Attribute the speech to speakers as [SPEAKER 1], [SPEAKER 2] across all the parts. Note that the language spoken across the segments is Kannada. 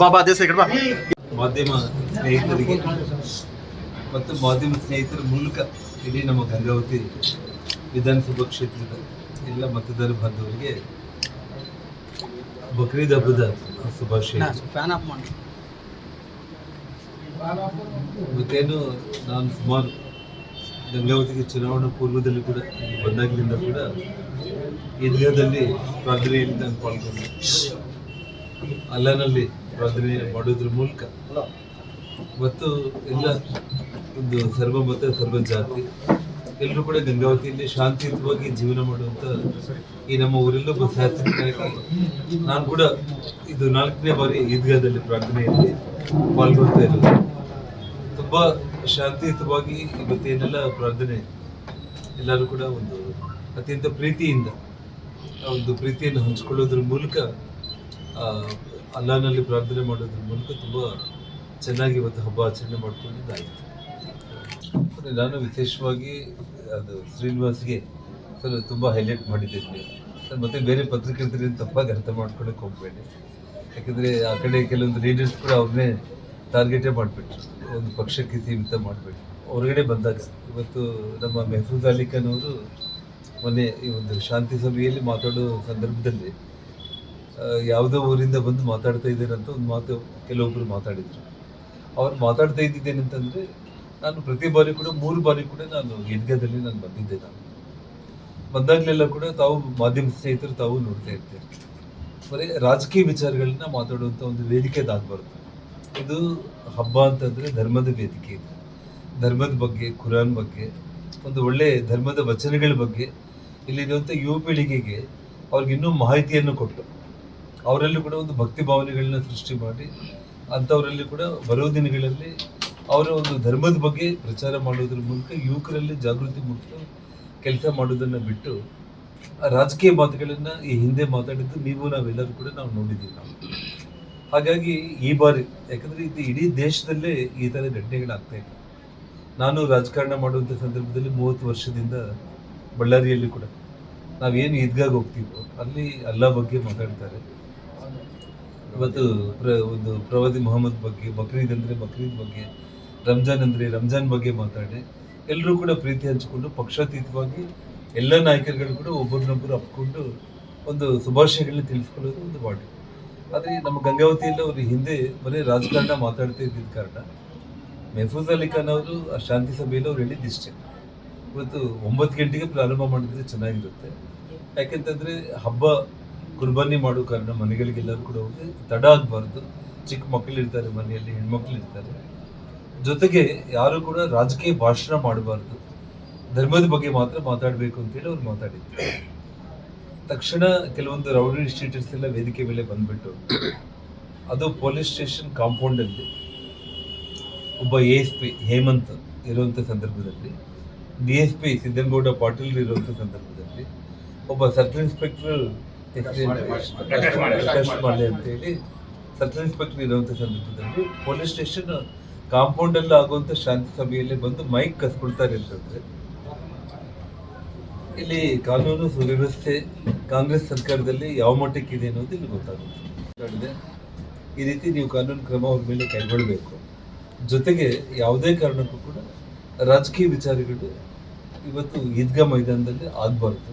[SPEAKER 1] ಬಾಬಾ ದೇಶ ಕಡೆ ಬಾ
[SPEAKER 2] ಮಾಧ್ಯಮ ಸ್ನೇಹಿತರಿಗೆ ಮತ್ತು ಮಾಧ್ಯಮ ಸ್ನೇಹಿತರ ಮೂಲಕ ಇಡೀ ನಮ್ಮ ಗಂಗಾವತಿ ವಿಧಾನಸಭಾ ಕ್ಷೇತ್ರದ ಎಲ್ಲ ಮತದಾರ ಬಾಂಧವರಿಗೆ ಬಕ್ರೀದ್ ಹಬ್ಬದ ಶುಭಾಶಯ.
[SPEAKER 3] ಫ್ಯಾನ್ ಆಫ್ ಮಾಡಿ
[SPEAKER 2] ಮತ್ತೇನು ನಾನು ಸುಮಾರು ಗಂಗಾವತಿಗೆ ಚುನಾವಣಾ ಪೂರ್ವದಲ್ಲಿ ಕೂಡ ಬಂದಾಗಲಿಂದ ಕೂಡ ಈದ್ಗಾದಲ್ಲಿ ಪ್ರಾರ್ಥನೆಯಲ್ಲಿ ನಾನು ಪಾಲ್ಗೊಂಡೆ. ಅಲ್ಲನಲ್ಲಿ ಪ್ರಾರ್ಥನೆ ಮಾಡೋದ್ರ ಮೂಲಕ. ಮತ್ತು ಎಲ್ಲ ಒಂದು ಸರ್ವ ಮತ, ಸರ್ವ ಜಾತಿ. ಎಲ್ಲರೂ ಕೂಡ ಗಂಗಾವತಿಯಲ್ಲಿ ಶಾಂತಿಯುತವಾಗಿ ಜೀವನ ಮಾಡುವಂತ ಈ ನಮ್ಮ ಊರಲ್ಲೂ ಒಬ್ಬ ಶಾಸಕನಾಗಿ ನಾನು ಕೂಡ ಇದು ನಾಲ್ಕನೇ ಬಾರಿ ಈದ್ಗಾದಲ್ಲಿ ಪ್ರಾರ್ಥನೆಯಲ್ಲಿ ಪಾಲ್ಗೊಳ್ತಾ ಇರೋದು. ತುಂಬಾ ಶಾಂತಿಯುತವಾಗಿ ಇವತ್ತೇನೆಲ್ಲ ಪ್ರಾರ್ಥನೆ. ಎಲ್ಲರೂ ಕೂಡ ಒಂದು ಅತ್ಯಂತ ಪ್ರೀತಿಯಿಂದ ಒಂದು ಪ್ರೀತಿಯನ್ನು ಹಂಚಿಕೊಳ್ಳೋದ್ರ ಮೂಲಕ ಅಲ್ಲಾನಲ್ಲಿ ಪ್ರಾರ್ಥನೆ ಮಾಡೋದ್ರ ಮೂಲಕ ತುಂಬ ಚೆನ್ನಾಗಿ ಇವತ್ತು ಹಬ್ಬ ಆಚರಣೆ ಮಾಡ್ಕೊಂಡಿದ್ದಾಯಿತು. ನಾನು ವಿಶೇಷವಾಗಿ ಅದು ಶ್ರೀನಿವಾಸ್ಗೆ ಸ್ವಲ್ಪ ತುಂಬ ಹೈಲೈಟ್ ಮಾಡಿದ್ದೇನೆ. ಮತ್ತೆ ಬೇರೆ ಪತ್ರಕರ್ತರಿಂದ ತಪ್ಪಾಗಿ ಅರ್ಥ ಮಾಡ್ಕೊಳಕ್ಕೆ ಹೋಗಬೇಡಿ. ಯಾಕಂದರೆ ಆ ಕಡೆ ಕೆಲವೊಂದು ರೀಡರ್ಸ್ ಕೂಡ ಅವ್ರನ್ನೇ ಟಾರ್ಗೆಟೇ ಮಾಡಿಬಿಟ್ರು. ಒಂದು ಪಕ್ಷಕ್ಕೆ ಸೀಮಿತ ಮಾಡಬೇಡಿ ಹೊರಗಡೆ ಬಂದಾಗ ಇವತ್ತು ನಮ್ಮ ಮೆಹಫೂಜ್ ಅಲಿ ಖಾನ್ ಅವರು ಮೊನ್ನೆ ಈ ಒಂದು ಶಾಂತಿ ಸಭೆಯಲ್ಲಿ ಮಾತಾಡೋ ಸಂದರ್ಭದಲ್ಲಿ ಯಾವುದೋ ಊರಿಂದ ಬಂದು ಮಾತಾಡ್ತಾ ಇದ್ದೇನೆ ಅಂತ ಒಂದು ಮಾತು ಕೆಲವೊಬ್ಬರು ಮಾತಾಡಿದ್ರು. ಅವ್ರು ಮಾತಾಡ್ತಾ ಇದ್ದಿದ್ದೇನೆಂತಂದರೆ ನಾನು ಪ್ರತಿ ಬಾರಿ ಕೂಡ, ಮೂರು ಬಾರಿ ಕೂಡ ನಾನು ಯದ್ಗದಲ್ಲಿ ನಾನು ಬಂದಿದ್ದೆ ನಾನು. ಬಂದಾಗಲೆಲ್ಲ ಕೂಡ ತಾವು ಮಾಧ್ಯಮ ಸ್ನೇಹಿತರು ತಾವು ನೋಡ್ತಾ ಇರ್ತೀರಿ. ಬರೀ ರಾಜಕೀಯ ವಿಚಾರಗಳನ್ನ ಮಾತಾಡುವಂಥ ಒಂದು ವೇದಿಕೆ ಅದಾಗಬಾರ್ದು ಇದು ಹಬ್ಬ ಅಂತಂದರೆ ಧರ್ಮದ ವೇದಿಕೆ ಇದು. ಧರ್ಮದ ಬಗ್ಗೆ ಕುರಾನ್ ಬಗ್ಗೆ, ಒಂದು ಒಳ್ಳೆ ಧರ್ಮದ ವಚನಗಳ ಬಗ್ಗೆ ಇಲ್ಲಿರುವಂಥ ಯುವ ಪೀಳಿಗೆಗೆ ಅವ್ರಿಗೆ ಇನ್ನೂ ಮಾಹಿತಿಯನ್ನು ಕೊಟ್ಟು ಅವರಲ್ಲೂ ಕೂಡ ಒಂದು ಭಕ್ತಿ ಭಾವನೆಗಳನ್ನ ಸೃಷ್ಟಿ ಮಾಡಿ ಅಂಥವರಲ್ಲಿ ಕೂಡ ಬರೋ ದಿನಗಳಲ್ಲಿ ಅವರ ಒಂದು ಧರ್ಮದ ಬಗ್ಗೆ ಪ್ರಚಾರ ಮಾಡೋದ್ರ ಮೂಲಕ ಯುವಕರಲ್ಲಿ ಜಾಗೃತಿ ಮೂಡಿಸಲು ಕೆಲಸ ಮಾಡೋದನ್ನು ಬಿಟ್ಟು ರಾಜಕೀಯ ಮಾತುಗಳನ್ನು ಈ ಹಿಂದೆ ಮಾತಾಡಿದ್ದು ನೀವು, ನಾವೆಲ್ಲರೂ ಕೂಡ ನಾವು ನೋಡಿದ್ದೀವಿ ನಾವು. ಹಾಗಾಗಿ ಈ ಬಾರಿ, ಯಾಕಂದರೆ ಇದು ಇಡೀ ದೇಶದಲ್ಲೇ ಈ ಥರ ಘಟನೆಗಳಾಗ್ತಾ ಇಲ್ಲ ನಾನು ರಾಜಕಾರಣ ಮಾಡುವಂಥ ಸಂದರ್ಭದಲ್ಲಿ ಮೂವತ್ತು ವರ್ಷದಿಂದ ಬಳ್ಳಾರಿಯಲ್ಲಿ ಕೂಡ ನಾವೇನು ಈದ್ಗಾಗಿ ಹೋಗ್ತೀವೋ ಅಲ್ಲಿ ಎಲ್ಲ ಬಗ್ಗೆ ಮಾತಾಡ್ತಾರೆ. ಇವತ್ತು ಪ್ರ, ಒಂದು ಪ್ರವಾದಿ ಮೊಹಮ್ಮದ್ ಬಗ್ಗೆ, ಬಕ್ರೀದ್ ಅಂದರೆ ಬಕ್ರೀದ್ ಬಗ್ಗೆ, ರಂಜಾನ್ ಅಂದರೆ ರಂಜಾನ್ ಬಗ್ಗೆ ಮಾತಾಡಿ ಎಲ್ಲರೂ ಕೂಡ ಪ್ರೀತಿ ಹಂಚಿಕೊಂಡು ಪಕ್ಷಾತೀತವಾಗಿ ಎಲ್ಲ ನಾಯಕರುಗಳು ಕೂಡ ಒಬ್ಬರನ್ನೊಬ್ಬರು ಅಪ್ಕೊಂಡು ಒಂದು ಶುಭಾಶಯಗಳನ್ನ ತಿಳಿಸ್ಕೊಳ್ಳೋದು ಒಂದು ಬಾಡಿ. ಆದರೆ ನಮ್ಮ ಗಂಗಾವತಿಯಲ್ಲಿ ಅವರು ಹಿಂದೆ ಬರೀ ರಾಜಕಾರಣ ಮಾತಾಡ್ತಾ ಇದ್ದಿದ್ದ ಕಾರಣ ಮೆಹಫೂಜ್ ಅಲಿ ಖಾನ್ ಅವರು ಆ ಶಾಂತಿ ಸಭೆಯಲ್ಲಿ ಅವ್ರು ಹೇಳಿದ್ದಿಷ್ಟೇ ಇವತ್ತು ಒಂಬತ್ತು ಗಂಟೆಗೆ ಪ್ರಾರಂಭ ಮಾಡಿದ್ರೆ ಚೆನ್ನಾಗಿರುತ್ತೆ. ಯಾಕೆಂತಂದ್ರೆ ಹಬ್ಬ ಕುರ್ಬಾನಿ ಮಾಡೋ ಕಾರಣ ಮನೆಗಳಿಗೆಲ್ಲರೂ ಕೂಡ ಹೋಗಿ ತಡ ಆಗಬಾರ್ದು. ಚಿಕ್ಕ ಮಕ್ಕಳು ಇರ್ತಾರೆ ಮನೆಯಲ್ಲಿ, ಹೆಣ್ಮಕ್ಳು ಇರ್ತಾರೆ. ಜೊತೆಗೆ ಯಾರು ಕೂಡ ರಾಜಕೀಯ ಭಾಷಣ ಮಾಡಬಾರ್ದು. ಧರ್ಮದ ಬಗ್ಗೆ ಮಾತ್ರ ಮಾತಾಡಬೇಕು ಅಂತೇಳಿ ಅವ್ರು ಮಾತಾಡಿದ್ರು. ತಕ್ಷಣ ಕೆಲವೊಂದು ರೌಡಿ ಇನ್ಸ್ಟಿಟ್ಯೂಟ್ಸ್ ಎಲ್ಲ ವೇದಿಕೆ ಮೇಲೆ ಬಂದ್ಬಿಟ್ಟು, ಅದು ಪೊಲೀಸ್ ಸ್ಟೇಷನ್ ಕಾಂಪೌಂಡಲ್ಲಿ ಒಬ್ಬ ಎ ಎಸ್ ಪಿ ಹೇಮಂತ್ ಇರುವಂಥ ಸಂದರ್ಭದಲ್ಲಿ D S P Siddanagouda Patil ಇರುವಂಥ ಸಂದರ್ಭದಲ್ಲಿ, ಒಬ್ಬ ಸರ್ಕಲ್ ಇನ್ಸ್ಪೆಕ್ಟರ್ ಪ್ರಕಾಶ್ ಮಾಲೆ ಅಂತೇಳಿ ಸರ್ಕಲ್ ಇನ್ಸ್ಪೆಕ್ಟರ್ ಇರುವಂಥ ಸಂದರ್ಭದಲ್ಲಿ ಪೊಲೀಸ್ ಸ್ಟೇಷನ್ ಕಾಂಪೌಂಡಲ್ಲಿ ಆಗುವಂಥ ಶಾಂತಿ ಸಭೆಯಲ್ಲಿ ಬಂದು ಮೈಕ್ ಕಸ್ಕೊಳ್ತಾರೆ ಅಂತಂದ್ರೆ ಇಲ್ಲಿ ಕಾನೂನು ಸುವ್ಯವಸ್ಥೆ ಕಾಂಗ್ರೆಸ್ ಸರ್ಕಾರದಲ್ಲಿ ಯಾವ ಮಟ್ಟಕ್ಕೆ ಇದೆ ಅನ್ನೋದು ಇಲ್ಲಿ ಗೊತ್ತಾಗುತ್ತೆ. ಈ ರೀತಿ ನೀವು ಕಾನೂನು ಕ್ರಮ ಅವ್ರ ಮೇಲೆ ಕೈಗೊಳ್ಳಬೇಕು. ಜೊತೆಗೆ ಯಾವುದೇ ಕಾರಣಕ್ಕೂ ಕೂಡ ರಾಜಕೀಯ ವಿಚಾರಗಳು ಇವತ್ತು ಈದ್ಗಾ ಮೈದಾನದಲ್ಲಿ ಆಗಬಾರ್ದು.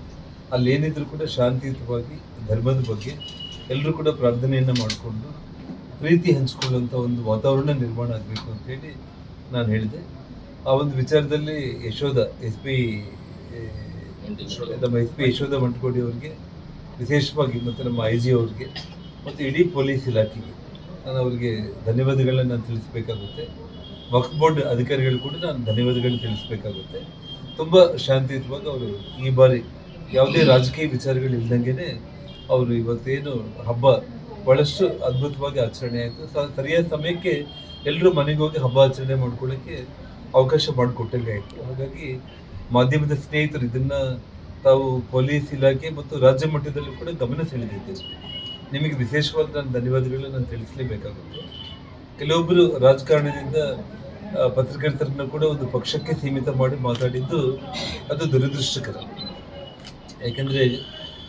[SPEAKER 2] ಅಲ್ಲಿ ಏನಿದ್ರು ಕೂಡ ಶಾಂತಿಯುತವಾಗಿ ಧರ್ಮದ ಬಗ್ಗೆ ಎಲ್ಲರೂ ಕೂಡ ಪ್ರಾರ್ಥನೆಯನ್ನು ಮಾಡಿಕೊಂಡು ಪ್ರೀತಿ ಹಂಚಿಕೊಳ್ಳುವಂಥ ಒಂದು ವಾತಾವರಣ ನಿರ್ಮಾಣ ಆಗಬೇಕು ಅಂತೇಳಿ ನಾನು ಹೇಳಿದೆ. ಆ ಒಂದು ವಿಚಾರದಲ್ಲಿ ಯಶೋಧ, ಎಸ್ ಪಿ ನಮ್ಮ ಎಸ್ ಪಿ ಯಶೋಧ ಮಂಟಕೋಡಿ ಅವರಿಗೆ ವಿಶೇಷವಾಗಿ ಮತ್ತು ನಮ್ಮ ಐ ಜಿ ಅವ್ರಿಗೆ ಮತ್ತು ಇಡೀ ಪೊಲೀಸ್ ಇಲಾಖೆಗೆ ನಾನು ಅವರಿಗೆ ಧನ್ಯವಾದಗಳನ್ನ ನಾನು ತಿಳಿಸ್ಬೇಕಾಗುತ್ತೆ. ವಕ್ಫ್ ಬೋರ್ಡ್ ಅಧಿಕಾರಿಗಳು ಕೂಡ ನಾನು ಧನ್ಯವಾದಗಳನ್ನ ತಿಳಿಸ್ಬೇಕಾಗುತ್ತೆ. ತುಂಬ ಶಾಂತಿಯುತವಾಗಿ ಅವರು ಈ ಬಾರಿ ಯಾವುದೇ ರಾಜಕೀಯ ವಿಚಾರಗಳು ಇಲ್ದಂಗೆ ಅವರು ಇವತ್ತೇನು ಹಬ್ಬ ಬಹಳಷ್ಟು ಅದ್ಭುತವಾಗಿ ಆಚರಣೆ ಆಯಿತು. ಸರಿಯಾದ ಸಮಯಕ್ಕೆ ಎಲ್ಲರೂ ಮನೆಗೆ ಹೋಗಿ ಹಬ್ಬ ಆಚರಣೆ ಮಾಡ್ಕೊಳ್ಳೋಕ್ಕೆ ಅವಕಾಶ ಮಾಡಿಕೊಟ್ಟಂಗೆ ಆಯಿತು. ಹಾಗಾಗಿ ಮಾಧ್ಯಮದ ಸ್ನೇಹಿತರು ಇದನ್ನು ತಾವು ಪೊಲೀಸ್ ಇಲಾಖೆ ಮತ್ತು ರಾಜ್ಯ ಮಟ್ಟದಲ್ಲಿ ಕೂಡ ಗಮನ ಸೆಳೆದಿದ್ದೀರಿ. ನಿಮಗೆ ವಿಶೇಷವಾದ ನನ್ನ ಧನ್ಯವಾದಗಳು ನಾನು ತಿಳಿಸಲೇಬೇಕಾಗುತ್ತೆ. ಕೆಲವೊಬ್ಬರು ರಾಜಕಾರಣದಿಂದ ಪತ್ರಕರ್ತರನ್ನು ಕೂಡ ಒಂದು ಪಕ್ಷಕ್ಕೆ ಸೀಮಿತ ಮಾಡಿ ಮಾತಾಡಿದ್ದು ಅದು ದುರದೃಷ್ಟಕರ. ಯಾಕೆಂದರೆ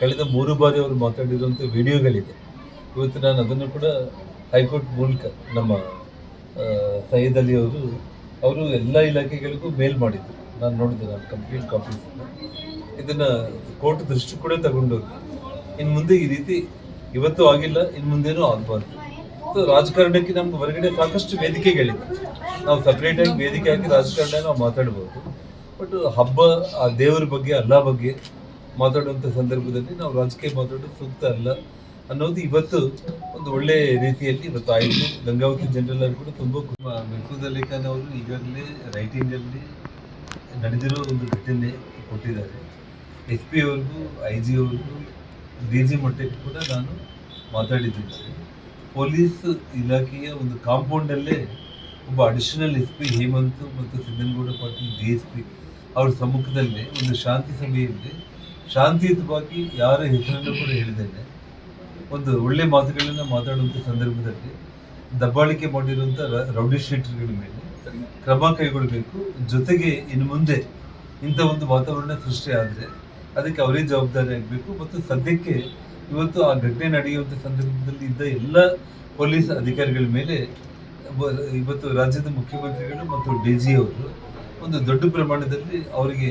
[SPEAKER 2] ಕಳೆದ ಮೂರು ಬಾರಿ ಅವರು ಮಾತಾಡಿರುವಂಥ ವಿಡಿಯೋಗಳಿದೆ. ಇವತ್ತು ನಾನು ಅದನ್ನು ಕೂಡ ಹೈಕೋರ್ಟ್ ಮೂಲಕ ನಮ್ಮ ಸೈಯದ್ ಅಲಿ ಅವರು ಅವರು ಎಲ್ಲ ಇಲಾಖೆಗಳಿಗೂ ಮೇಲ್ ಮಾಡಿದ್ರು. ನಾನು ನೋಡಿದೆ, ನಾನು ಕಂಪ್ಲೀಟ್ ಕಾಪೀಸ್ ಇದನ್ನ ಕೋರ್ಟ್ ದೃಷ್ಟಿ ಕೂಡ ತಗೊಂಡೋಗಿ ಇನ್ನು ಮುಂದೆ ಈ ರೀತಿ ಇವತ್ತು ಆಗಿಲ್ಲ ಇನ್ನು ಮುಂದೇನೂ ಆಗಬಾರ್ದು. ಸೊ ರಾಜಕಾರಣಕ್ಕೆ ನಮ್ಗೆ ಹೊರಗಡೆ ಸಾಕಷ್ಟು ವೇದಿಕೆಗಳಿವೆ ನಾವು ಸಪ್ರೇಟಾಗಿ ವೇದಿಕೆ ಹಾಕಿ ರಾಜಕಾರಣ ನಾವು ಮಾತಾಡ್ಬೋದು. ಬಟ್ ಹಬ್ಬ ಆ ದೇವರ ಬಗ್ಗೆ, ಅಲ್ಲ ಬಗ್ಗೆ ಮಾತಾಡುವಂಥ ಸಂದರ್ಭದಲ್ಲಿ ನಾವು ರಾಜಕೀಯ ಮಾತಾಡೋದು ಸೂಕ್ತ ಅಲ್ಲ ಅನ್ನೋದು ಇವತ್ತು ಒಂದು ಒಳ್ಳೆ ರೀತಿಯಲ್ಲಿ ಇವತ್ತು ಆಯಿತು. ಗಂಗಾವತಿ ಜನರಲ್ ಕೂಡ ತುಂಬ ಮೆಹಫೂಜ್ ಅಲಿ ಖಾನ್ ಅವರು ಈಗಾಗಲೇ ರೈಟಿಂಗಲ್ಲಿ ನಡೆದಿರೋ ಒಂದು ಘಟನೆ ಕೊಟ್ಟಿದ್ದಾರೆ. ಎಸ್ ಪಿ ಅವ್ರಿಗೂ ಐ ಜಿ ಅವ್ರಿಗೂ ಡಿ ಜಿ ಮಟ್ಟಕ್ಕೆ ಕೂಡ ನಾನು ಮಾತಾಡಿದ್ದೇನೆ. ಪೊಲೀಸ್ ಇಲಾಖೆಯ ಒಂದು ಕಾಂಪೌಂಡಲ್ಲೇ ಒಬ್ಬ ಅಡಿಷನಲ್ ಎಸ್ ಪಿ ಹೇಮಂತ್ ಮತ್ತು Siddanagouda Patil D S P ಅವ್ರ ಸಮ್ಮುಖದಲ್ಲೇ ಒಂದು ಶಾಂತಿ ಸಭೆಯಲ್ಲಿ ಶಾಂತಿಯುತವಾಗಿ ಯಾರ ಹೆಸರನ್ನು ಕೂಡ ಹೇಳಿದ್ದೇನೆ ಒಂದು ಒಳ್ಳೆ ಮಾತುಗಳನ್ನು ಮಾತಾಡುವಂಥ ಸಂದರ್ಭದಲ್ಲಿ ದಬ್ಬಾಳಿಕೆ ಮಾಡಿರುವಂಥ ರೌಡಿ ಶೀಟರ್ಗಳ ಮೇಲೆ ಕ್ರಮ ಕೈಗೊಳ್ಳಬೇಕು. ಜೊತೆಗೆ ಇನ್ನು ಮುಂದೆ ಇಂಥ ಒಂದು ವಾತಾವರಣ ಸೃಷ್ಟಿ ಆದರೆ ಅದಕ್ಕೆ ಅವರೇ ಜವಾಬ್ದಾರಿ ಆಗಬೇಕು. ಮತ್ತು ಸದ್ಯಕ್ಕೆ ಇವತ್ತು ಆ ಘಟನೆ ನಡೆಯುವಂಥ ಸಂದರ್ಭದಲ್ಲಿ ಇದ್ದ ಎಲ್ಲ ಪೊಲೀಸ್ ಅಧಿಕಾರಿಗಳ ಮೇಲೆ ಇವತ್ತು ರಾಜ್ಯದ ಮುಖ್ಯಮಂತ್ರಿಗಳು ಮತ್ತು ಡಿ ಜಿ ಅವರು ಒಂದು ದೊಡ್ಡ ಪ್ರಮಾಣದಲ್ಲಿ ಅವರಿಗೆ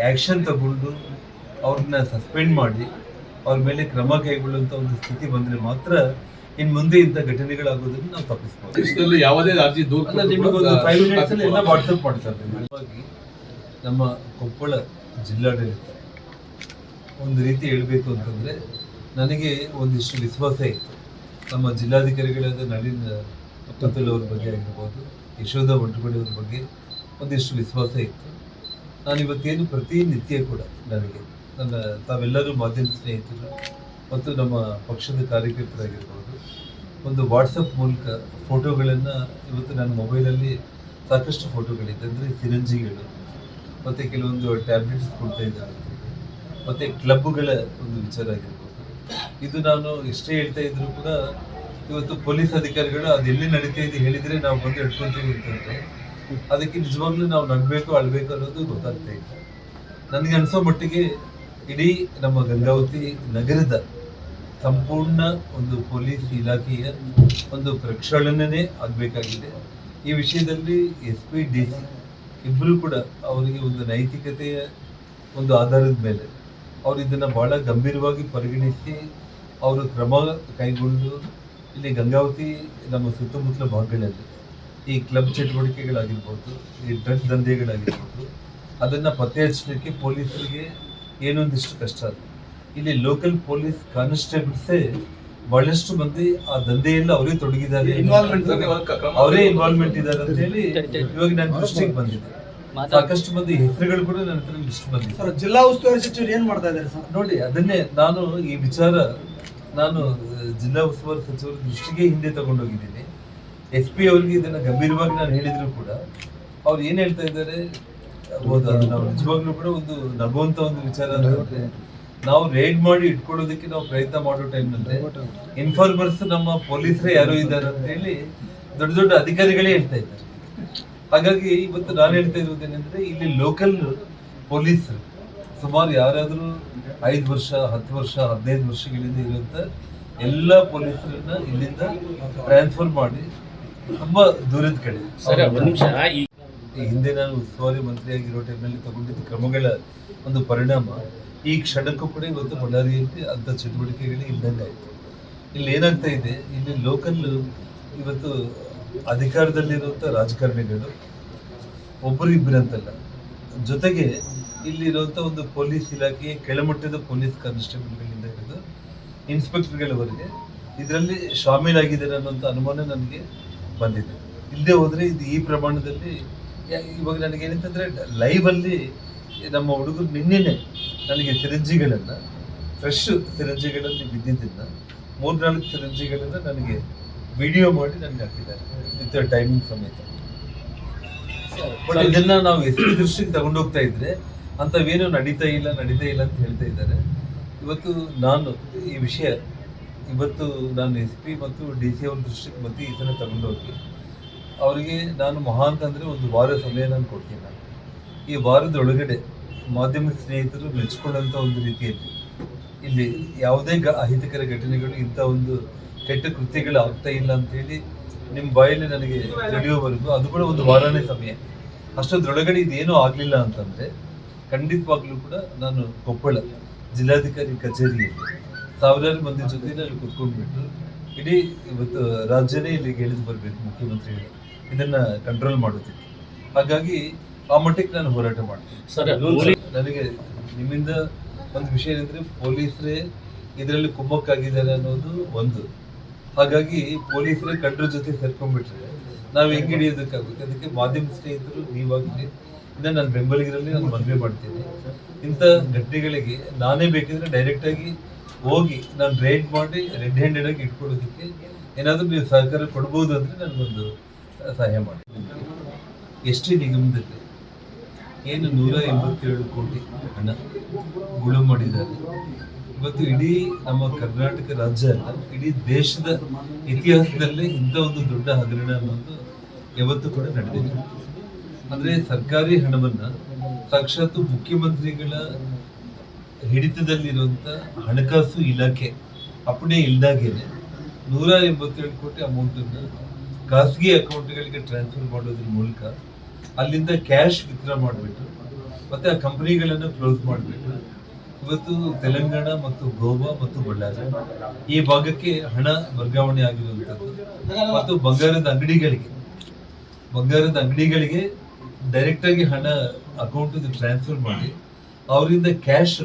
[SPEAKER 2] ಆ್ಯಕ್ಷನ್ ತಗೊಂಡು ಅವ್ರನ್ನ ಸಸ್ಪೆಂಡ್ ಮಾಡಿ ಅವ್ರ ಮೇಲೆ ಕ್ರಮ ಕೈಗೊಳ್ಳುವಂಥ ಒಂದು ಸ್ಥಿತಿ ಬಂದರೆ ಮಾತ್ರ ಇನ್ ಮುಂದೆ ಇಂಥ ಘಟನೆಗಳಾಗೋದನ್ನು ನಾವು ತಪ್ಪಿಸ್ಬೋದು.
[SPEAKER 1] ಯಾವುದೇ ಅರ್ಜಿ ದೂರ
[SPEAKER 2] ಅಲ್ಲ ನಿಮಗೆ ಒಂದು ಫೈವ್ ಎಲ್ಲ ವಾಟ್ಸಪ್ ಮಾಡ್ತಾರೆ. ನಮ್ಮ ಕೊಪ್ಪಳ ಜಿಲ್ಲಾಡಳಿತ ಒಂದು ರೀತಿ ಹೇಳ್ಬೇಕು ಅಂತಂದ್ರೆ ನನಗೆ ಒಂದಿಷ್ಟು ವಿಶ್ವಾಸ ಇತ್ತು. ನಮ್ಮ ಜಿಲ್ಲಾಧಿಕಾರಿಗಳಾದ ನಳಿನ್ ಪತ್ತಲ್ ಅವ್ರ ಬಗ್ಗೆ ಆಗಿರ್ಬೋದು ಯಶೋಧ ಬಂಟುಗಡಿ ಅವ್ರ ಬಗ್ಗೆ ಒಂದಿಷ್ಟು ವಿಶ್ವಾಸ ಇತ್ತು. ನಾನು ಇವತ್ತೇನು ಪ್ರತಿನಿತ್ಯ ಕೂಡ ನನಗೆ ನನ್ನ ತಾವೆಲ್ಲರೂ ಮಾಧ್ಯಮ ಸ್ನೇಹಿತರು ಮತ್ತು ನಮ್ಮ ಪಕ್ಷದ ಕಾರ್ಯಕರ್ತರಾಗಿರ್ಬೋದು, ಒಂದು ವಾಟ್ಸಪ್ ಮೂಲಕ ಫೋಟೋಗಳನ್ನು ಇವತ್ತು ನನ್ನ ಮೊಬೈಲಲ್ಲಿ ಸಾಕಷ್ಟು ಫೋಟೋಗಳಿದೆ, ಅಂದರೆ ಸಿರಂಜಿಗಳು, ಮತ್ತು ಕೆಲವೊಂದು ಟ್ಯಾಬ್ಲೆಟ್ಸ್ ಕೊಡ್ತಾ ಇದ್ದಾರೆ ಮತ್ತು ಕ್ಲಬ್ಗಳ ಒಂದು ವಿಚಾರ ಆಗಿರ್ಬೋದು. ಇದು ನಾನು ಎಷ್ಟೇ ಹೇಳ್ತಾ ಇದ್ರು ಕೂಡ ಇವತ್ತು ಪೊಲೀಸ್ ಅಧಿಕಾರಿಗಳು ಅದು ಎಲ್ಲಿ ನಡೀತಾ ಇದೆ ಹೇಳಿದರೆ ನಾವು ಬಂದು ಹಿಡ್ಕೊತೀವಿ ಅಂತಂದರೆ ಅದಕ್ಕೆ ನಿಜವಾಗ್ಲೂ ನಾವು ನಗಬೇಕು ಅಳಬೇಕು ಅನ್ನೋದು ಗೊತ್ತಾಗ್ತಾ ಇಲ್ಲ. ನನಗೆ ಅನಿಸೋ ಮಟ್ಟಿಗೆ ಇಡೀ ನಮ್ಮ ಗಂಗಾವತಿ ನಗರದ ಸಂಪೂರ್ಣ ಒಂದು ಪೊಲೀಸ್ ಇಲಾಖೆಯ ಒಂದು ಪ್ರಕ್ಷಾಳನೆ ಆಗಬೇಕಾಗಿದೆ. ಈ ವಿಷಯದಲ್ಲಿ ಎಸ್ ಪಿ, ಡಿ ಸಿ ಇಬ್ಬರು ಕೂಡ ಅವರಿಗೆ ಒಂದು ನೈತಿಕತೆಯ ಒಂದು ಆಧಾರದ ಮೇಲೆ ಅವರು ಇದನ್ನು ಬಹಳ ಗಂಭೀರವಾಗಿ ಪರಿಗಣಿಸಿ ಅವರು ಕ್ರಮ ಕೈಗೊಂಡು ಇಲ್ಲಿ ಗಂಗಾವತಿ ನಮ್ಮ ಸುತ್ತಮುತ್ತಲ ಭಾಗಗಳಲ್ಲಿ ಈ ಕ್ಲಬ್ ಚಟುವಟಿಕೆಗಳಾಗಿರ್ಬೋದು, ಈ ಡ್ರಗ್ ದಂಧೆಗಳಾಗಿರ್ಬೋದು, ಅದನ್ನು ಪತ್ತೆ ಹಚ್ಚಲಿಕ್ಕೆ ಪೊಲೀಸರಿಗೆ ಏನೊಂದಿಷ್ಟು ಕಷ್ಟ ಅದು. ಇಲ್ಲಿ ಲೋಕಲ್ ಪೊಲೀಸ್ ಕಾನ್ಸ್ಟೇಬಲ್ಸೇ ಬಹಳಷ್ಟು ಮಂದಿ ಆ ದಂಧೆಯಲ್ಲಿ ಅವರೇ ತೊಡಗಿದ್ದಾರೆ ಅವರೇ ಇನ್ವಾಲ್ವ್ಮೆಂಟ್ ಇದ್ದಾರೆ ಅಂತ ಹೇಳಿ ಇವಾಗ ನನ್ನ ದೃಷ್ಟಿಗೆ ಬಂದಿದೆ. ಸಾಕಷ್ಟು ಮಂದಿ ಹೆಸರುಗಳು ಕೂಡ ನನ್ನ ಹತ್ರ ಲಿಸ್ಟ್ ಬಂದಿದೆ.
[SPEAKER 3] ಸರ್ ಜಿಲ್ಲಾ ಉಸ್ತುವಾರಿ ಸಚಿವರು ಏನ್ ಮಾಡ್ತಾ ಇದ್ದಾರೆ ಸರ್?
[SPEAKER 2] ನೋಡಿ ಅದನ್ನೇ ನಾನು ಈ ವಿಚಾರ ನಾನು ಜಿಲ್ಲಾ ಉಸ್ತುವಾರಿ ಸಚಿವರ ದೃಷ್ಟಿಗೆ ಹಿಂದೆ ತಗೊಂಡೋಗಿದ್ದೀನಿ. ಎಸ್ ಪಿ ಅವರಿಗೆ ಇದನ್ನ ಗಂಭೀರವಾಗಿ ನಾನು ಹೇಳಿದ್ರು ಕೂಡ ಅವ್ರು ಏನ್ ಹೇಳ್ತಾ ಇದ್ದಾರೆ? ನಾವು ನಿಜವಾಗ್ಲೂ ಕೂಡ ಒಂದು ನಗುವಂತ ಒಂದು ವಿಚಾರ ನಾವು ರೇಡ್ ಮಾಡಿ ಇಟ್ಕೊಳ್ಳೋದಕ್ಕೆ ನಾವು ಪ್ರಯತ್ನ ಮಾಡೋ ಟೈಮ್ನಲ್ಲಿ ಇನ್ಫಾರ್ಮರ್ಸ್ ನಮ್ಮ ಪೊಲೀಸರೇ ಯಾರು ಇದ್ದಾರೆ ಅಂತ ಹೇಳಿ ದೊಡ್ಡ ದೊಡ್ಡ ಅಧಿಕಾರಿಗಳೇ ಹೇಳ್ತಾ ಇದ್ದಾರೆ. ಹಾಗಾಗಿ ಇವತ್ತು ನಾನು ಹೇಳ್ತಾ ಇರೋದೇನೆಂದ್ರೆ ಇಲ್ಲಿ ಲೋಕಲ್ ಪೊಲೀಸ್ ಸುಮಾರು ಯಾರಾದರೂ ಐದು ವರ್ಷ, ಹತ್ತು ವರ್ಷ, ಹದಿನೈದು ವರ್ಷಗಳಿಂದ ಇರುವಂತ ಎಲ್ಲ ಪೊಲೀಸರನ್ನ ಇಲ್ಲಿಂದ ಟ್ರಾನ್ಸ್ಫರ್ ಮಾಡಿ ತುಂಬಾ ದೂರದ ಕಡೆ.
[SPEAKER 4] ಈ
[SPEAKER 2] ಹಿಂದೆ ನಾನು ಉಸ್ತುವಾರಿ ಮಂತ್ರಿಯಾಗಿರೋ ಟೈಮ್ನಲ್ಲಿ ತಗೊಂಡಿದ್ದ ಕ್ರಮಗಳ ಒಂದು ಪರಿಣಾಮ, ಈ ಕ್ಷಣಕ್ಕೂ ಕೂಡ ಇವತ್ತು ಬಳ್ಳಾರಿಯಲ್ಲಿ ಅಂಥ ಚಟುವಟಿಕೆಗಳು ಇದ್ದಂಗೆ ಆಯಿತು. ಇಲ್ಲಿ ಏನಾಗ್ತಾ ಇದೆ, ಇಲ್ಲಿ ಲೋಕಲ್ ಇವತ್ತು ಅಧಿಕಾರದಲ್ಲಿರುವಂಥ ರಾಜಕಾರಣಿಗಳು ಒಬ್ಬರು ಇಬ್ಬರಂತಲ್ಲ ಜೊತೆಗೆ ಇಲ್ಲಿರುವಂಥ ಒಂದು ಪೊಲೀಸ್ ಇಲಾಖೆಯ ಕೆಳಮಟ್ಟದ ಪೊಲೀಸ್ ಕಾನ್ಸ್ಟೇಬಲ್ಗಳಿಂದ ಹಿಡಿದು ಇನ್ಸ್ಪೆಕ್ಟರ್ಗಳವರೆಗೆ ಇದರಲ್ಲಿ ಶಾಮೀಲಾಗಿದ್ದಾರೆ ಅನ್ನೋಂಥ ಅನುಮಾನ ನನಗೆ ಬಂದಿದೆ. ಇಲ್ಲದೆ ಹೋದರೆ ಇದು ಈ ಪ್ರಮಾಣದಲ್ಲಿ ಇವಾಗ ನನಗೆ ಲೈವ್ ಲೈವಲ್ಲಿ ನಮ್ಮ ಹುಡುಗರು ನಿನ್ನೆನೆ ನನಗೆ ಸಿರಂಜಿಗಳನ್ನು ಫ್ರೆಶ್ ಸಿರಂಜಿಗಳಲ್ಲಿ ಬಿದ್ದಿದ್ದನ್ನು ಮೂರ್ನಾಲ್ಕು ಸಿರಂಜಿಗಳನ್ನು ನನಗೆ ವಿಡಿಯೋ ಮಾಡಿ ನನಗೆ ಹಾಕಿದ್ದಾರೆ ವಿತ್ ಟೈಮಿಂಗ್ ಸಮೇತ. ಬಟ್ ಇದನ್ನ ನಾವು ಎಷ್ಟು ದೃಷ್ಟಿಗೆ ತಗೊಂಡೋಗ್ತಾ ಇದ್ರೆ ಅಂಥವೇನು ನಡೀತಾ ಇಲ್ಲ ನಡೀತಾ ಇಲ್ಲ ಅಂತ ಹೇಳ್ತಾ ಇದ್ದಾರೆ. ಇವತ್ತು ನಾನು ಈ ವಿಷಯ ಇವತ್ತು ನಾನು ಎಸ್ ಪಿ ಮತ್ತು ಡಿ ಸಿ ಅವ್ರ ದೃಷ್ಟಿಗೆ ಮತ್ತೆ ಈ ಥರ ತಗೊಂಡೋಗಿ ಅವರಿಗೆ ನಾನು ಮಹಾನ್ ಅಂದರೆ ಒಂದು ವಾರ ಸಮಯ ನಾನು ಕೊಡ್ತೀನಿ ನಾನು. ಈ ವಾರದ ಒಳಗಡೆ ಮಾಧ್ಯಮ ಸ್ನೇಹಿತರು ಮೆಚ್ಚಿಕೊಂಡಂತ ಒಂದು ರೀತಿಯಲ್ಲಿ ಇಲ್ಲಿ ಯಾವುದೇ ಗ ಅಹಿತಕರ ಘಟನೆಗಳು ಇಂಥ ಒಂದು ಕೆಟ್ಟ ಕೃತ್ಯಗಳು ಆಗ್ತಾ ಇಲ್ಲ ಅಂತೇಳಿ ನಿಮ್ಮ ಬಾಯಲ್ಲಿ ನನಗೆ ತಿಳಿಯೋವರೆಗೂ ಅದು ಕೂಡ ಒಂದು ವಾರನೇ ಸಮಯ. ಅಷ್ಟೊಂದ್ರೊಳಗಡೆ ಇದೇನೂ ಆಗಲಿಲ್ಲ ಅಂತಂದ್ರೆ ಖಂಡಿತವಾಗ್ಲೂ ಕೂಡ ನಾನು ಕೊಪ್ಪಳ ಜಿಲ್ಲಾಧಿಕಾರಿ ಕಚೇರಿಯಲ್ಲಿ ಸಾವಿರಾರು ಮಂದಿ ಜೊತೆಯಲ್ಲಿ ಅಲ್ಲಿ ಕುತ್ಕೊಂಡ್ಬಿಟ್ಟು ಇಡೀ ಇವತ್ತು ರಾಜ್ಯನೇ ಇಲ್ಲಿಗೆ ಇಳಿದು ಬರಬೇಕು ಮುಖ್ಯಮಂತ್ರಿಗಳು ಇದನ್ನ ಕಂಟ್ರೋಲ್ ಮಾಡೋದಕ್ಕೆ ಹಾಗಾಗಿ ಆ ಮಟ್ಟಕ್ಕೆ ನಾನು ಹೋರಾಟ ಮಾಡ್ತೀನಿ.
[SPEAKER 1] ಸರ್,
[SPEAKER 2] ನನಗೆ ನಿಮ್ಮಿಂದ ಒಂದು ವಿಷಯ ಏನಂದ್ರೆ ಪೊಲೀಸರೇ ಇದರಲ್ಲಿ ಕುಮ್ಮಕ್ಕಾಗಿದ್ದಾರೆ ಅನ್ನೋದು ಒಂದು. ಹಾಗಾಗಿ ಪೊಲೀಸರೇ ಕಂಡ್ರ ಜೊತೆ ಸೇರ್ಕೊಂಡ್ಬಿಟ್ರೆ ನಾವು ಹೆಂಗೆ ಹಿಡಿಯೋದಕ್ಕಾಗುತ್ತೆ? ಅದಕ್ಕೆ ಮಾಧ್ಯಮ ಸ್ನೇಹಿತರು ನೀವಾಗಲಿ ಇನ್ನ ನಾನು ಬೆಂಬಲಿಗರಲ್ಲಿ ನಾನು ಮನವಿ ಮಾಡ್ತೀನಿ. ಇಂಥ ಘಟನೆಗಳಿಗೆ ನಾನೇ ಬೇಕಿದ್ರೆ ಡೈರೆಕ್ಟ್ ಆಗಿ ಹೋಗಿ ನಾನು ರೈಡ್ ಮಾಡಿ ರೆಡ್ ಹ್ಯಾಂಡೆಡ್ ಆಗಿ ಇಟ್ಕೊಳ್ಳೋದಕ್ಕೆ ಏನಾದರೂ ನೀವು ಸಹಕಾರ ಕೊಡ್ಬೋದು ಅಂದ್ರೆ ನನಗೊಂದು ಸಹಾಯ ಮಾಡಿ. ಎಷ್ಟೇ ನಿಗಮದಲ್ಲಿ ಏನು ನೂರ ಎಂಬತ್ತೇಳು ಕೋಟಿ ಹಣ ಗುಳು ಮಾಡಿದ್ದಾರೆ. ಇವತ್ತು ಇಡೀ ನಮ್ಮ ಕರ್ನಾಟಕ ರಾಜ್ಯ ಅಲ್ಲ, ಇಡೀ ದೇಶದ ಇತಿಹಾಸದಲ್ಲೇ ಇಂಥ ಒಂದು ದೊಡ್ಡ ಹಗರಣ ಅನ್ನೋದು ಯಾವತ್ತು ಕೂಡ ನಡೆದಿಲ್ಲ. ಅಂದ್ರೆ ಸರ್ಕಾರಿ ಹಣವನ್ನ ಸಾಕ್ಷಾತ್ ಮುಖ್ಯಮಂತ್ರಿಗಳ ಹಿಡಿತದಲ್ಲಿರುವಂತ ಹಣಕಾಸು ಇಲಾಖೆ ಅಪ್ಪಣೆ ಇಲ್ದಾಗೇನೆ ನೂರ ಎಂಬತ್ತೇಳು ಕೋಟಿ ಅಮೌಂಟ್ ಅನ್ನ ಖಾಸಗಿ ಅಕೌಂಟ್ಗಳಿಗೆ ಟ್ರಾನ್ಸ್ಫರ್ ಮಾಡೋದ್ರ ಮೂಲಕ ಅಲ್ಲಿಂದ ಕ್ಯಾಶ್ ವಿತ್ಡ್ರಾ ಮಾಡಿಬಿಟ್ಟು ಮತ್ತೆ ಆ ಕಂಪನಿಗಳನ್ನು ಕ್ಲೋಸ್ ಮಾಡಿಬಿಟ್ಟು ಇವತ್ತು ತೆಲಂಗಾಣ ಮತ್ತು ಗೋವಾ ಮತ್ತು ಬಳ್ಳಾರಿ ಈ ಭಾಗಕ್ಕೆ ಹಣ ವರ್ಗಾವಣೆ ಆಗಿರುವಂಥದ್ದು. ಮತ್ತು ಬಂಗಾರದ ಅಂಗಡಿಗಳಿಗೆ ಬಂಗಾರದ ಅಂಗಡಿಗಳಿಗೆ ಡೈರೆಕ್ಟ್ ಆಗಿ ಹಣ ಅಕೌಂಟ್ ಟ್ರಾನ್ಸ್ಫರ್ ಮಾಡಿ ಅವರಿಂದ ಕ್ಯಾಶ್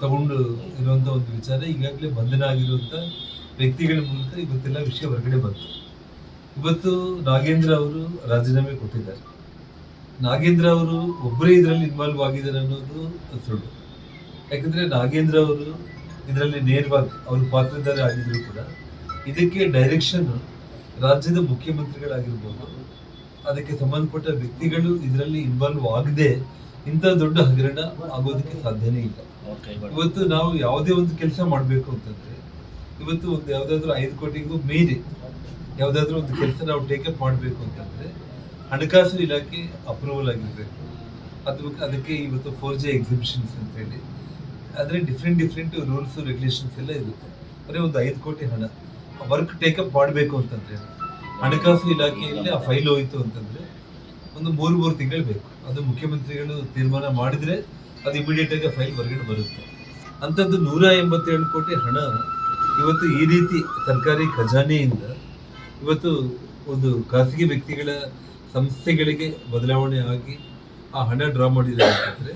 [SPEAKER 2] ತಗೊಂಡು ಇರುವಂಥ ಒಂದು ವಿಚಾರ ಈಗಾಗಲೇ ಬಂಧನ ಆಗಿರುವಂಥ ವ್ಯಕ್ತಿಗಳ ಮೂಲಕ ಇವತ್ತೆಲ್ಲ ವಿಷಯ ಹೊರಗಡೆ ಬಂತು. ಇವತ್ತು ನಾಗೇಂದ್ರ ಅವರು ರಾಜೀನಾಮೆ ಕೊಟ್ಟಿದ್ದಾರೆ. ನಾಗೇಂದ್ರ ಅವರು ಒಬ್ಬರೇ ಇದರಲ್ಲಿ ಇನ್ವಾಲ್ವ್ ಆಗಿದ್ದಾರೆ ಅನ್ನೋದು ಸುಳ್ಳು. ಯಾಕಂದ್ರೆ ನಾಗೇಂದ್ರ ಅವರು ಇದರಲ್ಲಿ ನೇರವಾಗಿ ಅವರು ಪಾತ್ರಧಾರ ಆಗಿದ್ರು ಕೂಡ ಇದಕ್ಕೆ ಡೈರೆಕ್ಷನ್ ರಾಜ್ಯದ ಮುಖ್ಯಮಂತ್ರಿಗಳಾಗಿರ್ಬೋದು ಅದಕ್ಕೆ ಸಂಬಂಧಪಟ್ಟ ವ್ಯಕ್ತಿಗಳು ಇದರಲ್ಲಿ ಇನ್ವಾಲ್ವ್ ಆಗದೆ ಇಂಥ ದೊಡ್ಡ ಹಗರಣ ಆಗೋದಕ್ಕೆ ಸಾಧ್ಯನೇ ಇಲ್ಲ. ಇವತ್ತು ನಾವು ಯಾವುದೇ ಒಂದು ಕೆಲಸ ಮಾಡಬೇಕು ಅಂತಂದ್ರೆ ಇವತ್ತು ಒಂದು ಯಾವುದಾದ್ರೂ ಐದು ಕೋಟಿಗೂ ಮೀರಿ ಯಾವ್ದಾದ್ರು ಒಂದು ಕೆಲಸ ನಾವು ಟೇಕಪ್ ಮಾಡಬೇಕು ಅಂತಂದರೆ ಹಣಕಾಸು ಇಲಾಖೆ ಅಪ್ರೂವಲ್ ಆಗಿರಬೇಕು. ಅದು ಅದಕ್ಕೆ ಇವತ್ತು ಫೋರ್ ಜಿ ಎಕ್ಸಿಬಿಷನ್ಸ್ ಅಂತ ಹೇಳಿ. ಆದರೆ ಡಿಫ್ರೆಂಟ್ ಡಿಫ್ರೆಂಟ್ ರೂಲ್ಸ್ ರೆಗ್ಯುಲೇಷನ್ಸ್ ಎಲ್ಲ ಇರುತ್ತೆ. ಬರೀ ಒಂದು ಐದು ಕೋಟಿ ಹಣ. ವರ್ಕ್ ಟೇಕಪ್ ಮಾಡಬೇಕು ಅಂತಂದರೆ ಹಣಕಾಸು ಇಲಾಖೆಯಲ್ಲಿ ಆ ಫೈಲ್ ಹೋಯಿತು ಅಂತಂದರೆ ಒಂದು ಮೂರು ಮೂರು ತಿಂಗಳು ಬೇಕು. ಅದು ಮುಖ್ಯಮಂತ್ರಿಗಳು ತೀರ್ಮಾನ ಮಾಡಿದರೆ ಅದು ಇಮಿಡಿಯೇಟಾಗಿ ಫೈಲ್ ಹೊರಗಡೆ ಬರುತ್ತೆ. ಅಂಥದ್ದು ನೂರ ಎಂಬತ್ತೇಳು ಕೋಟಿ ಹಣ ಇವತ್ತು ಈ ರೀತಿ ಸರ್ಕಾರಿ ಖಜಾನೆಯಿಂದ ಇವತ್ತು ಒಂದು ಖಾಸಗಿ ವ್ಯಕ್ತಿಗಳ ಸಂಸ್ಥೆಗಳಿಗೆ ಬದಲಾವಣೆ ಆಗಿ ಆ ಹಣ ಡ್ರಾ ಮಾಡಿದ್ದಾರೆ ಅಂತಂದ್ರೆ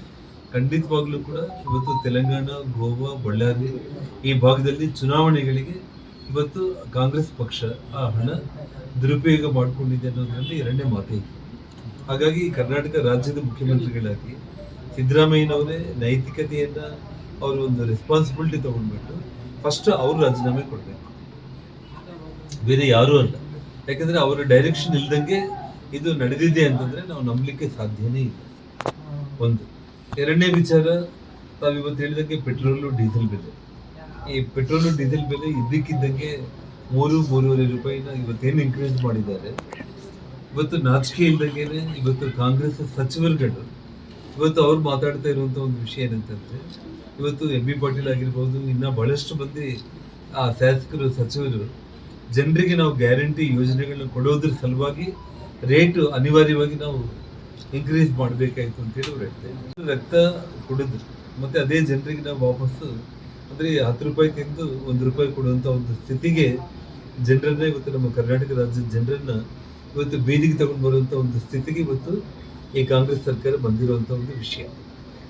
[SPEAKER 2] ಖಂಡಿತವಾಗ್ಲೂ ಕೂಡ ಇವತ್ತು ತೆಲಂಗಾಣ, ಗೋವಾ, ಬಳ್ಳಾರಿ ಈ ಭಾಗದಲ್ಲಿ ಚುನಾವಣೆಗಳಿಗೆ ಇವತ್ತು ಕಾಂಗ್ರೆಸ್ ಪಕ್ಷ ಆ ಹಣ ದುರುಪಯೋಗ ಮಾಡಿಕೊಂಡಿದೆ ಅನ್ನೋದರಲ್ಲಿ ಎರಡನೇ ಮಾತೇ ಹಾಗಾಗಿ ಕರ್ನಾಟಕ ರಾಜ್ಯದ ಮುಖ್ಯಮಂತ್ರಿಗಳಾಗಿ ಸಿದ್ದರಾಮಯ್ಯನವರೇ ನೈತಿಕತೆಯನ್ನು ಅವರು ಒಂದು ರೆಸ್ಪಾನ್ಸಿಬಿಲಿಟಿ ತಗೊಂಡ್ಬಿಟ್ಟು ಫಸ್ಟ್ ಅವರು ರಾಜೀನಾಮೆ ಕೊಡಬೇಕು. ಬೇರೆ ಯಾರೂ ಅಲ್ಲ. ಯಾಕಂದ್ರೆ ಅವರ ಡೈರೆಕ್ಷನ್ ಇಲ್ದಂಗೆ ಇದು ನಡೆದಿದೆ ಅಂತಂದ್ರೆ ನಾವು ನಂಬಲಿಕ್ಕೆ ಸಾಧ್ಯನೇ ಇಲ್ಲ. ಒಂದು. ಎರಡನೇ ವಿಚಾರ ತಾವಿವತ್ತು ಹೇಳಿದಂಗೆ ಪೆಟ್ರೋಲು, ಡೀಸೆಲ್ ಬೆಲೆ. ಈ ಪೆಟ್ರೋಲು, ಡೀಸೆಲ್ ಬೆಲೆ ಇದ್ದಕ್ಕಿದ್ದಂಗೆ ಮೂರು, ಮೂರುವರೆ ರೂಪಾಯಿನ ಇವತ್ತೇನು ಇನ್ಕ್ರೀಸ್ ಮಾಡಿದ್ದಾರೆ. ಇವತ್ತು ನಾಚಿಕೆ ಇಲ್ದಂಗೆನೆ ಇವತ್ತು ಕಾಂಗ್ರೆಸ್ ಸಚಿವರುಗಳು ಇವತ್ತು ಅವ್ರು ಮಾತಾಡ್ತಾ ಇರುವಂತ ಒಂದು ವಿಷಯ ಏನಂತಂದ್ರೆ, ಇವತ್ತು ಎಂ ಬಿ ಪಾಟೀಲ್ ಆಗಿರ್ಬೋದು, ಇನ್ನ ಬಹಳಷ್ಟು ಮಂದಿ ಆ ಶಾಸಕರು, ಸಚಿವರು ಜನರಿಗೆ ನಾವು ಗ್ಯಾರಂಟಿ ಯೋಜನೆಗಳನ್ನ ಕೊಡೋದ್ರ ಸಲುವಾಗಿ ರೇಟ್ ಅನಿವಾರ್ಯವಾಗಿ ನಾವು ಇನ್ಕ್ರೀಸ್ ಮಾಡಬೇಕಾಯ್ತು ಅಂತೇಳಿ ಅವ್ರು ರಕ್ತ ಕುಡಿದ್ರು ಮತ್ತೆ ಅದೇ ಜನರಿಗೆ ನಾವು ವಾಪಸ್ಸು ಅಂದರೆ ಹತ್ತು ರೂಪಾಯಿ ತಿಂದು ಒಂದು ರೂಪಾಯಿ ಕೊಡುವಂಥ ಒಂದು ಸ್ಥಿತಿಗೆ ಜನರನ್ನ ಇವತ್ತು ನಮ್ಮ ಕರ್ನಾಟಕ ರಾಜ್ಯದ ಜನರನ್ನ ಇವತ್ತು ಬೀದಿಗೆ ತಗೊಂಡು ಬರುವಂಥ ಒಂದು ಸ್ಥಿತಿಗೆ ಇವತ್ತು ಈ ಕಾಂಗ್ರೆಸ್ ಸರ್ಕಾರ ಬಂದಿರುವಂತ ಒಂದು ವಿಷಯ.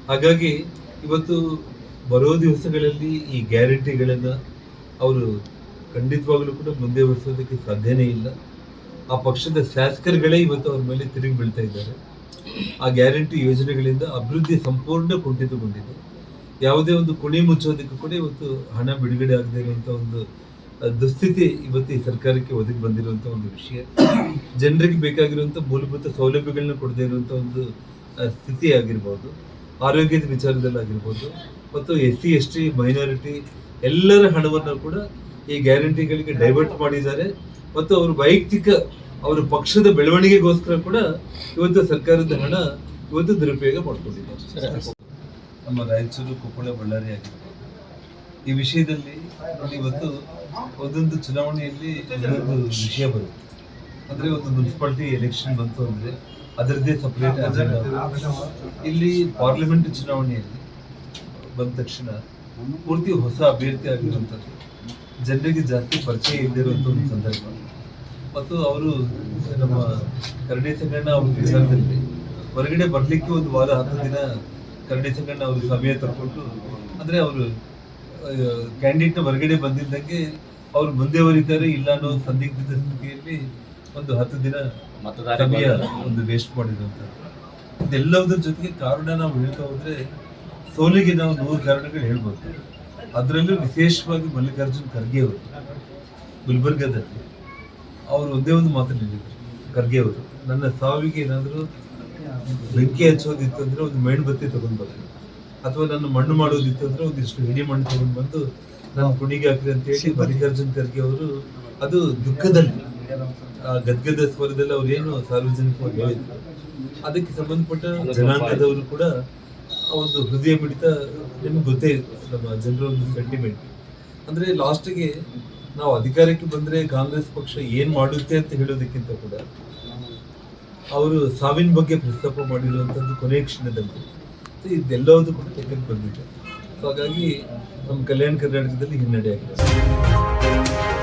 [SPEAKER 2] ಹಾಗಾಗಿ ಇವತ್ತು ಬರೋ ದಿವಸಗಳಲ್ಲಿ ಈ ಗ್ಯಾರಂಟಿಗಳನ್ನ ಅವರು ಖಂಡಿತವಾಗ್ಲೂ ಕೂಡ ಮುಂದೆ ಬರ್ಸೋದಕ್ಕೆ ಸಾಧ್ಯನೇ ಇಲ್ಲ. ಆ ಪಕ್ಷದ ಶಾಸಕರುಗಳೇ ಇವತ್ತು ಅವ್ರ ಮೇಲೆ ತಿರುಗಿ ಬೀಳ್ತಾ ಇದ್ದಾರೆ. ಆ ಗ್ಯಾರಂಟಿ ಯೋಜನೆಗಳಿಂದ ಅಭಿವೃದ್ಧಿ ಸಂಪೂರ್ಣ ಕುಂಠಿತಗೊಂಡಿದೆ. ಯಾವುದೇ ಒಂದು ಕುಣಿ ಮುಚ್ಚೋದಕ್ಕೂ ಕೂಡ ಇವತ್ತು ಹಣ ಬಿಡುಗಡೆ ಆಗದೆ ಇರುವಂಥ ಒಂದು ದುಸ್ಥಿತಿ ಇವತ್ತು ಈ ಸರ್ಕಾರಕ್ಕೆ ಒದಗಿ ಬಂದಿರುವಂಥ ಒಂದು ವಿಷಯ. ಜನರಿಗೆ ಬೇಕಾಗಿರುವಂಥ ಮೂಲಭೂತ ಸೌಲಭ್ಯಗಳನ್ನ ಕೊಡದೇ ಇರುವಂಥ ಒಂದು ಸ್ಥಿತಿ ಆಗಿರ್ಬೋದು, ಆರೋಗ್ಯದ ವಿಚಾರದಲ್ಲಿ ಆಗಿರ್ಬೋದು, ಮತ್ತು S C S T minority ಎಲ್ಲರ ಹಣವನ್ನು ಕೂಡ ಈ ಗ್ಯಾರಂಟಿಗಳಿಗೆ ಡೈವರ್ಟ್ ಮಾಡಿದ್ದಾರೆ. ಮತ್ತು ಅವರು ವೈಯಕ್ತಿಕ ಅವರ ಪಕ್ಷದ ಬೆಳವಣಿಗೆಗೋಸ್ಕರ ಕೂಡ ಇವತ್ತು ಸರ್ಕಾರದ ಹಣ ಇವತ್ತು ದುರುಪಯೋಗ ಮಾಡ್ಕೊಂಡಿದ್ದಾರೆ. ನಮ್ಮ ರಾಯಚೂರು ಕೊಪ್ಪಳ ಬಳ್ಳಾರಿ ಆಗಿರ್ಬೋದು. ಈ ವಿಷಯದಲ್ಲಿ ಇವತ್ತು ಒಂದೊಂದು ಚುನಾವಣೆಯಲ್ಲಿ ಒಂದೊಂದು ವಿಷಯ ಬರುತ್ತೆ. ಅಂದ್ರೆ ಒಂದು ಮುನ್ಸಿಪಾಲ್ಟಿ ಎಲೆಕ್ಷನ್ ಬಂತು ಅಂದರೆ ಅದರದ್ದೇ ಸಪ್ರೇಟ್ ಅಜೆಂಡಾ ಇಲ್ಲಿ ಪಾರ್ಲಿಮೆಂಟ್ ಚುನಾವಣೆಯಲ್ಲಿ ಬಂದ ತಕ್ಷಣ ಪೂರ್ತಿ ಹೊಸ ಅಭ್ಯರ್ಥಿ ಆಗಿರುವಂಥದ್ದು ಜನರಿಗೆ ಜಾಸ್ತಿ ಪರಿಚಯ ಇದ್ದಿರುವಂತ ಒಂದು ಸಂದರ್ಭ. ಮತ್ತು ಅವರು ನಮ್ಮ ಕರಡಿ ಸಂಗಣ್ಣ ಅವ್ರ ವಿಚಾರದಲ್ಲಿ ಹೊರಗಡೆ ಬರ್ಲಿಕ್ಕೆ ಒಂದು ವಾರ ಹತ್ತು ದಿನ ಕರಡಿ ಸಂಗಣ್ಣ ಅವರು ಸಮಯ ತಗೊಂಡು ಅಂದ್ರೆ ಅವರು ಕ್ಯಾಂಡಿಡೇಟ್ ಹೊರಗಡೆ ಬಂದಿದ್ದಂಗೆ ಅವ್ರು ಮುಂದೆ ಬರೀತಾರೆ ಇಲ್ಲ ಅನ್ನೋ ಸಂದಿಗ್ಧದ ಸ್ಥಿತಿಯಲ್ಲಿ ಒಂದು ಹತ್ತು ದಿನ ಸಮಯ ಒಂದು ವೇಸ್ಟ್ ಮಾಡಿದಂತ. ಇದೆಲ್ಲದರ ಜೊತೆಗೆ ಕಾರಣ ನಾವು ಹೇಳ್ತಾ ಹೋದ್ರೆ ಸೋಲಿಗೆ ನಾವು ನೂರು ಕಾರಣಗಳು ಹೇಳ್ಬೋದು. ಅದರಲ್ಲೂ ವಿಶೇಷವಾಗಿ ಮಲ್ಲಿಕಾರ್ಜುನ್ ಖರ್ಗೆ ಅವರು, ಗುಲ್ಬರ್ಗದಲ್ಲಿ ಅವರು ಒಂದೇ ಒಂದು ಮಾತು ಹೇಳಿದ್ರು ಖರ್ಗೆ ಅವರು, ನನ್ನ ಸಾವಿಗೆ ಏನಾದರೂ ಬೆಂಕಿ ಹಚ್ಚೋದಿತ್ತು ಅಂದ್ರೆ ಒಂದು ಮೇಣಬತ್ತಿ ತಗೊಂಡು ಬರ್ತೀನಿ ಅಥವಾ ನನ್ನ ಮಣ್ಣು ಮಾಡೋದಿತ್ತು ಅಂದ್ರೆ ಒಂದಿಷ್ಟು ಹಿಡಿ ಮಣ್ಣು ತಗೊಂಡ್ ಬಂದು ನಾನು ಕುಣಿಗೆ ಹಾಕ್ರಿ ಅಂತ ಹೇಳಿ ಮಲ್ಲಿಕಾರ್ಜುನ್ ಖರ್ಗೆ ಅವರು ಅದು ದುಃಖದಲ್ಲಿ ಗದ್ಗದ ಸ್ವರದಲ್ಲಿ ಅವ್ರು ಏನು ಸಾರ್ವಜನಿಕವಾಗಿ ಹೇಳಿದ್ರು. ಅದಕ್ಕೆ ಸಂಬಂಧಪಟ್ಟ ಜನಾಂಗದವರು ಕೂಡ ಒಂದು ಹೃದಯ ಬಿಡಿತ ನಿಮ್ಗೆ ಗೊತ್ತೇ ನಮ್ಮ ಜನರ ಒಂದು ಸೆಂಟಿಮೆಂಟ್ ಅಂದ್ರೆ ಲಾಸ್ಟ್ಗೆ ನಾವು ಅಧಿಕಾರಕ್ಕೆ ಬಂದ್ರೆ ಕಾಂಗ್ರೆಸ್ ಪಕ್ಷ ಏನ್ ಮಾಡುತ್ತೆ ಅಂತ ಹೇಳೋದಕ್ಕಿಂತ ಕೂಡ ಅವರು ಸಾವಿನ ಬಗ್ಗೆ ಪ್ರಸ್ತಾಪ ಮಾಡಿರುವಂಥದ್ದು ಕೊನೆ ಕ್ಷಣದಲ್ಲಿ. ಇದೆಲ್ಲವೂ ಕೂಡ ತೆಗೆದು ಬಂದಿದೆ. ಹಾಗಾಗಿ ನಮ್ಮ ಕಲ್ಯಾಣ ಕರ್ನಾಟಕದಲ್ಲಿ ಹಿನ್ನಡೆ ಆಗಿದೆ